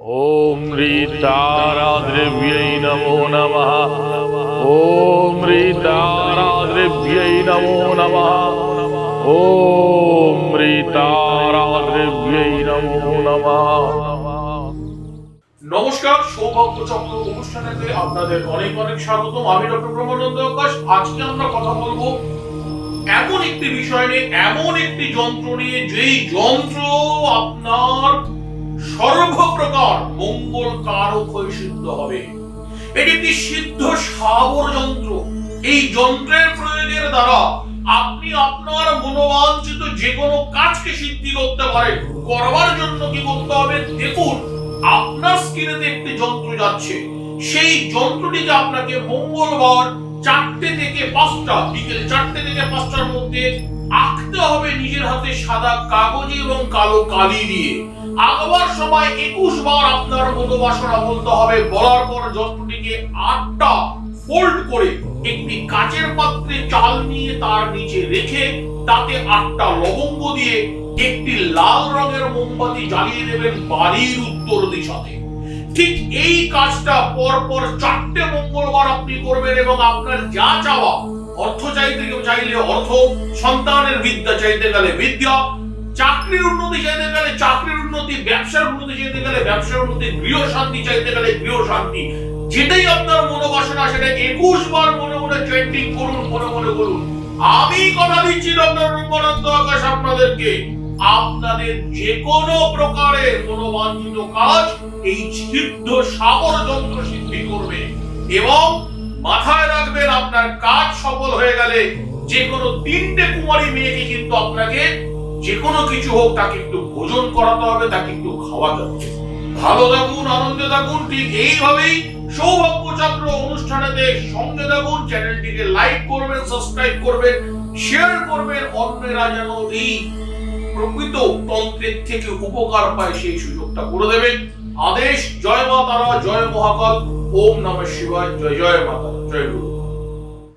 ॐ ह्रीताराद्रिभ्यै नमो नमः ॐ ह्रीताराद्रिभ्यै नमो नमः ॐ ह्रीताराद्रिभ्यै नमो नमः নমস্কার সৌভাগ্য চক্র অনুষ্ঠানেতে আপনাদের অনেক অনেক স্বাগতম আমি ডক্টর প্রমোদনন্দ আকাশ আজকে আমরা কথা বলবো এমন একটি বিষয় নিয়ে এমন একটি যন্ত্র নিয়ে যেই যন্ত্র আপনার সর্বপ্রকার মঙ্গল কারক হয়ে সিদ্ধ হবে। এটি একটি সিদ্ধ সাবর যন্ত্র। এই যন্ত্রের প্রয়োগের দ্বারা আপনি আপনার মনোবাঞ্ছিত যে কোনো কাজকে সিদ্ধি করতে পারেন। করবার জন্য কি করতে হবে? দেখুন, আপনার স্ক্রিনেতে একটি যন্ত্র যাচ্ছে। সেই যন্ত্রটিকে আপনাকে মঙ্গলবার চারটে থেকে পাঁচটা, বিকেল চারটে থেকে পাঁচটার মধ্যে আঁকতে হবে নিজের হাতে সাদা কাগজে এবং কালো কালি দিয়ে। আঁকবার সময় একুশ বার আপনার মনোবাসনা বলতে হবে। বলার পর যন্ত্রটিকে আটটা ফোল্ড করে একটি কাচের পাত্রে চাল নিয়ে তার নিচে রেখে তাতে আটটা লবঙ্গ দিয়ে একটি লাল রঙের মোমবাতি জ্বালিয়ে দেবেন বাড়ির উত্তর দিশাতে। ঠিক এই কাজটা পর পর চারটে মঙ্গলবার আপনি করবেন এবং আপনার যা চাওয়া, অর্থ চাইতে কেউ চাইলে অর্থ, সন্তানের বিদ্যা চাইতে গেলে বিদ্যা চাকরির উন্নতি চাইতে গেলে চাকরির উন্নতি, ব্যবসার উন্নতি চাইতে গেলে ব্যবসার উন্নতি, গৃহ শান্তি চাইতে গেলে গৃহ শান্তি। যেটাই আপনার মনোবাসনা সেটা একুশ বার মনে মনে চেন্টিং করুন, মনে মনে করুন। আমি কথা দিচ্ছি ডক্টর রূপানন্দ আকাশ আপনাদেরকে। আপনাদের যে কোনো প্রকারের মনোবাঞ্ছিত কাজ এই সিদ্ধ যন্ত্র সিদ্ধি করবে এবং মাথায় রাখবেন আপনার কাজ সফল হয়ে গেলে যে কোনো তিনটে কুমারী মেয়েকে কিন্তু আপনাকে যে কোনো কিছু হোক তাকে একটু ভোজন করাতে হবে তাকে একটু খাওয়াতে হবে। ভালো থাকুন, আনন্দে থাকুন, ঠিক এইভাবেই সৌভাগ্য চক্র অনুষ্ঠানেতে সঙ্গে থাকুন, চ্যানেলটিকে লাইক করবেন সাবস্ক্রাইব করবেন শেয়ার করবেন, অন্যেরা যেন এই প্রকৃত তন্ত্রের থেকে উপকার পায়, সেই সুযোগটা করে দেবেন। আদেশ, জয় মা তারা, জয় মহাকাল, ওম নমঃ শিবায়, জয় জয় মাতা জয় গুরু।